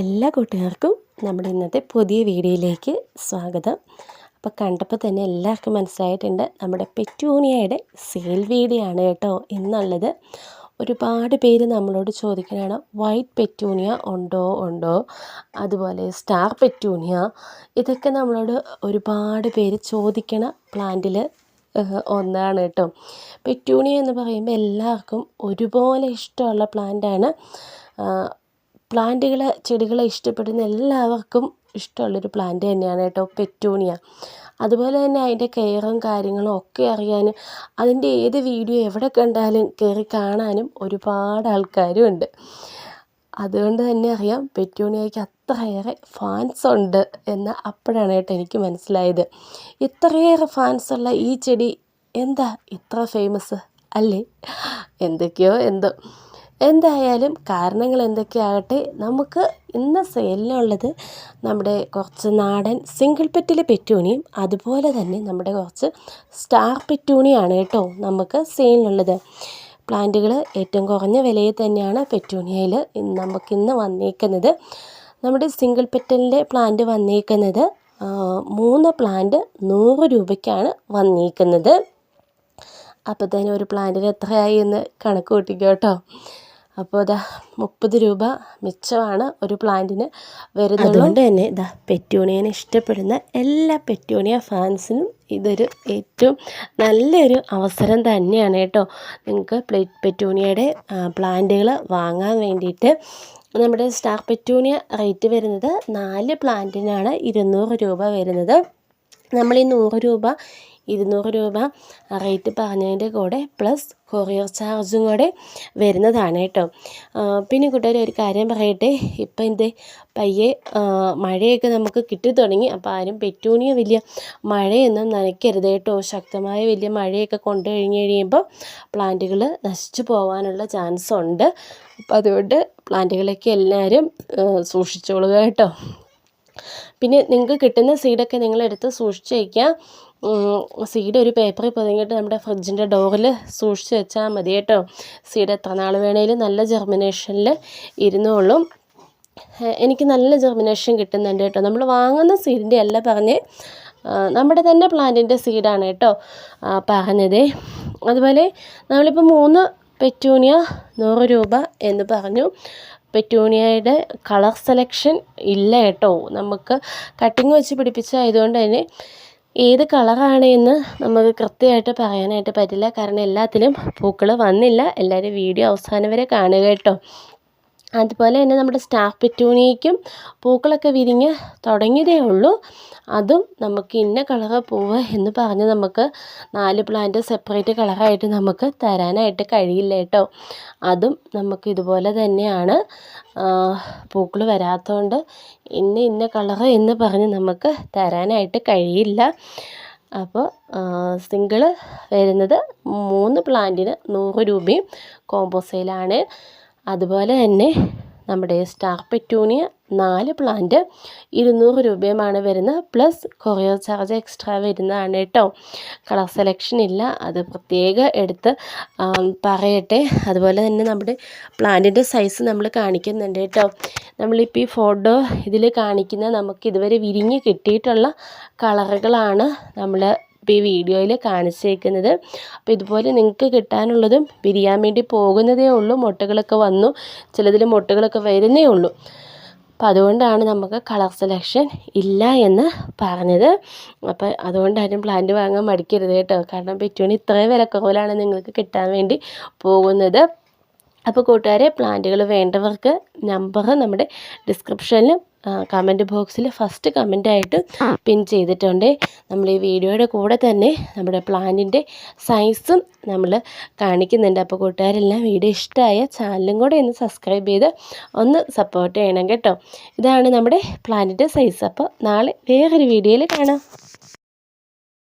എല്ലാ കൂട്ടുകാർക്കും നമ്മുടെ ഇന്നത്തെ പുതിയ വീഡിയോയിലേക്ക് സ്വാഗതം. അപ്പോൾ കണ്ടപ്പോൾ തന്നെ എല്ലാവർക്കും മനസ്സിലായിട്ടുണ്ട് നമ്മുടെ പെറ്റൂണിയയുടെ സെയിൽ വീഡിയോ ആണ് കേട്ടോ എന്നുള്ളത് ഒരുപാട് പേര് നമ്മളോട് ചോദിക്കുന്നതാണ് വൈറ്റ് പെറ്റൂണിയ ഉണ്ടോ? ഉണ്ടോ? അതുപോലെ സ്റ്റാർ പെറ്റൂണിയ ഇതൊക്കെ നമ്മളോട് ഒരുപാട് പേര് ചോദിക്കണ പ്ലാന്റിൽ ഒന്നാണ് കേട്ടോ. പെറ്റൂണിയ എന്ന് പറയുമ്പോൾ എല്ലാവർക്കും ഒരുപോലെ ഇഷ്ടമുള്ള പ്ലാന്റാണ് പ്ലാന്റുകൾ ചെടികളെ ഇഷ്ടപ്പെടുന്ന എല്ലാവർക്കും ഇഷ്ടമുള്ളൊരു പ്ലാന്റ് തന്നെയാണ് കേട്ടോ പെറ്റൂണിയ. അതുപോലെ തന്നെ അതിന്റെ കെയറും കാര്യങ്ങളും ഒക്കെ അറിയാനും അതിന്റെ ഏത് വീഡിയോ എവിടെ കണ്ടാലും കയറി കാണാനും ഒരുപാട് ആൾക്കാരും ഉണ്ട്. അതുകൊണ്ട് തന്നെ അറിയാം പെറ്റൂണിയയ്ക്ക് അത്രയേറെ ഫാൻസ് ഉണ്ട് എന്ന് അപ്പോഴാണ് കേട്ടോ എനിക്ക് മനസ്സിലായത്. ഇത്രയേറെ ഫാൻസ് ഉള്ള ഈ ചെടി എന്താ? ഇത്ര ഫേമസ് അല്ലേ? എന്തൊക്കെയോ എന്തോ. എന്തായാലും കാരണങ്ങൾ എന്തൊക്കെയാകട്ടെ നമുക്ക് ഇന്ന് സെയിലിനുള്ളത് നമ്മുടെ കുറച്ച് നാടൻ സിംഗിൾ പെറ്റിലെ പെറ്റൂണിയും അതുപോലെ തന്നെ നമ്മുടെ കുറച്ച് സ്റ്റാർ പെറ്റൂണിയാണ് കേട്ടോ നമുക്ക് സെയിലിനുള്ളത്. പ്ലാന്റുകൾ ഏറ്റവും കുറഞ്ഞ വിലയിൽ തന്നെയാണ് പെറ്റൂണിയയിൽ നമുക്കിന്ന് വന്നേക്കുന്നത്. നമ്മുടെ സിംഗിൾ പെറ്റലിന്റെ പ്ലാന്റ് വന്നേക്കുന്നത് മൂന്ന് പ്ലാന്റ് നൂറ് രൂപയ്ക്കാണ് വന്നേക്കുന്നത്. അപ്പോൾ തന്നെ ഒരു പ്ലാന്റിന് എത്രയായി എന്ന് കണക്ക് കൂട്ടിക്കോ കേട്ടോ. അപ്പോൾ ഇതാ മുപ്പത് രൂപ മിച്ചമാണ് ഒരു പ്ലാന്റിന് വരുന്നത് അതുകൊണ്ട് തന്നെ ഇതാ പെറ്റൂണിയനെ ഇഷ്ടപ്പെടുന്ന എല്ലാ പെറ്റൂണിയ ഫാൻസിനും ഇതൊരു ഏറ്റവും നല്ലൊരു അവസരം തന്നെയാണ് കേട്ടോ. നിങ്ങൾക്ക് പെറ്റൂണിയയുടെ പ്ലാന്റുകൾ വാങ്ങാൻ വേണ്ടിയിട്ട് നമ്മുടെ സ്റ്റാർ പെറ്റൂണിയ റേറ്റ് വരുന്നത് നാല് പ്ലാന്റിനാണ് ഇരുന്നൂറ് രൂപ വരുന്നത്. നമ്മൾ ഈ നൂറ് രൂപ ഇരുന്നൂറ് രൂപ റേറ്റ് പറഞ്ഞതിന്റെ കൂടെ പ്ലസ് കൊറിയർ ചാർജും കൂടെ വരുന്നതാണ് കേട്ടോ. പിന്നെ കൂട്ടുകാർ ഒരു കാര്യം പറയട്ടെ. ഇപ്പം എന്ത് പയ്യെ മഴയൊക്കെ നമുക്ക് കിട്ടി തുടങ്ങി. അപ്പോൾ ആരും പെറ്റൂണിയ വലിയ മഴയൊന്നും നനയ്ക്കരുത് കേട്ടോ. ശക്തമായ വലിയ മഴയൊക്കെ കൊണ്ടു കഴിഞ്ഞ് കഴിയുമ്പോൾ പ്ലാന്റുകൾ നശിച്ചു പോകാനുള്ള ചാൻസ് ഉണ്ട്. അപ്പോൾ അതുകൊണ്ട് പ്ലാന്റുകളൊക്കെ എല്ലാവരും സൂക്ഷിച്ചോളുക കേട്ടോ. പിന്നെ നിങ്ങൾക്ക് കിട്ടുന്ന സീഡൊക്കെ നിങ്ങളെടുത്ത് സൂക്ഷിച്ച് വയ്ക്കുക. സീഡ് ഒരു പേപ്പറിൽ പൊതിഞ്ഞിട്ട് നമ്മുടെ ഫ്രിഡ്ജിന്റെ ഡോറിൽ സൂക്ഷിച്ച് വെച്ചാൽ മതി കേട്ടോ. സീഡ് എത്ര നാൾ വേണേലും നല്ല ജെർമിനേഷനിൽ ഇരുന്നോളും. എനിക്ക് നല്ല ജെർമിനേഷൻ കിട്ടുന്നുണ്ട് കേട്ടോ. നമ്മൾ വാങ്ങുന്ന സീഡിന്റെ അല്ല പറഞ്ഞ്. നമ്മുടെ തന്നെ പ്ലാന്റിന്റെ സീഡാണ് കേട്ടോ. പറഞ്ഞത്. അതുപോലെ നമ്മളിപ്പോൾ മൂന്ന് പെറ്റൂണിയ നൂറ് രൂപ എന്ന് പറഞ്ഞു. പെറ്റൂണിയയുടെ കളർ സെലക്ഷൻ ഇല്ല കേട്ടോ. നമുക്ക് കട്ടിങ് വെച്ച് പിടിപ്പിച്ചതായതുകൊണ്ട് തന്നെ ഏത് കളറാണ് എന്ന് നമുക്ക് കൃത്യമായിട്ട് പറയാനായിട്ട് പറ്റില്ല. കാരണം എല്ലാത്തിലും പൂക്കൾ വന്നില്ല. എല്ലാവരും വീഡിയോ അവസാനം വരെ കാണുക കേട്ടോ. അതുപോലെ തന്നെ നമ്മുടെ സ്റ്റാഫ് പെറ്റൂണിയയ്ക്കും പൂക്കളൊക്കെ വിരിഞ്ഞ് തുടങ്ങിയതേ ഉള്ളൂ. അതും നമുക്ക് ഇന്ന കളറ് പൂവ് എന്ന് പറഞ്ഞ് നമുക്ക് നാല് പ്ലാന്റ് സെപ്പറേറ്റ് കളറായിട്ട് നമുക്ക് തരാനായിട്ട് കഴിയില്ല കേട്ടോ. അതും നമുക്ക് ഇതുപോലെ തന്നെയാണ് പൂക്കൾ വരാത്തതുകൊണ്ട് ഇന്ന ഇന്ന കളറ് എന്ന് പറഞ്ഞ് നമുക്ക് തരാനായിട്ട് കഴിയില്ല. അപ്പോൾ സിംഗിൾ വരുന്നത് മൂന്ന് പ്ലാന്റിന് നൂറ് രൂപയും കോമ്പോസയിലാണ് അതുപോലെ തന്നെ നമ്മുടെ സ്റ്റാർ പെറ്റൂണിയ നാല് പ്ലാന്റ് ഇരുന്നൂറ് രൂപയുമാണ് വരുന്നത്. പ്ലസ് കൊറിയർ ചാർജ് എക്സ്ട്രാ വരുന്നതാണ് കേട്ടോ. കളർ സെലക്ഷൻ ഇല്ല. അത് പ്രത്യേക എടുത്ത് പറയട്ടെ. അതുപോലെ തന്നെ നമ്മുടെ പ്ലാന്റിന്റെ സൈസ് നമ്മൾ കാണിക്കുന്നുണ്ട് കേട്ടോ. നമ്മളിപ്പോൾ ഈ ഫോട്ടോ ഇതിൽ കാണിക്കുന്ന നമുക്ക് ഇതുവരെ വിരിഞ്ഞ് കിട്ടിയിട്ടുള്ള കളറുകളാണ് നമ്മൾ ഇപ്പോൾ ഈ വീഡിയോയിൽ കാണിച്ചേക്കുന്നത്. അപ്പോൾ ഇതുപോലെ നിങ്ങൾക്ക് കിട്ടാനുള്ളതും വിരിയാൻ വേണ്ടി പോകുന്നതേ ഉള്ളൂ മുട്ടകളൊക്കെ വന്നു ചിലതിൽ മുട്ടകളൊക്കെ വരുന്നേ ഉള്ളൂ. അപ്പം അതുകൊണ്ടാണ് നമുക്ക് കളർ സെലക്ഷൻ ഇല്ല എന്ന് പറഞ്ഞത്. അപ്പോൾ അതുകൊണ്ടാരും പ്ലാന്റ് വാങ്ങാൻ മടിക്കരുത് കേട്ടോ. കാരണം പെറ്റൂണി ഇത്രയും വിലക്കുറവിലാണ് നിങ്ങൾക്ക് കിട്ടാൻ വേണ്ടി പോകുന്നത്. അപ്പോൾ കൂട്ടുകാരെ പ്ലാന്റുകൾ വേണ്ടവർക്ക് നമ്പർ നമ്മുടെ ഡിസ്ക്രിപ്ഷനിലും കമന്റ് ബോക്സിൽ ഫസ്റ്റ് കമന്റായിട്ട് പിൻ ചെയ്തിട്ടുണ്ട്. നമ്മൾ ഈ വീഡിയോയുടെ കൂടെ തന്നെ നമ്മുടെ പ്ലാനിന്റെ സൈസും നമ്മൾ കാണിക്കുന്നുണ്ട്. അപ്പോൾ കൂട്ടുകാരെല്ലാം വീഡിയോ ഇഷ്ടമായ ചാനലും കൂടെ ഒന്ന് സബ്സ്ക്രൈബ് ചെയ്ത് ഒന്ന് സപ്പോർട്ട് ചെയ്യണം കേട്ടോ. ഇതാണ് നമ്മുടെ പ്ലാനിന്റെ സൈസ് അപ്പോൾ നാളെ വേറൊരു വീഡിയോയിൽ കാണാം.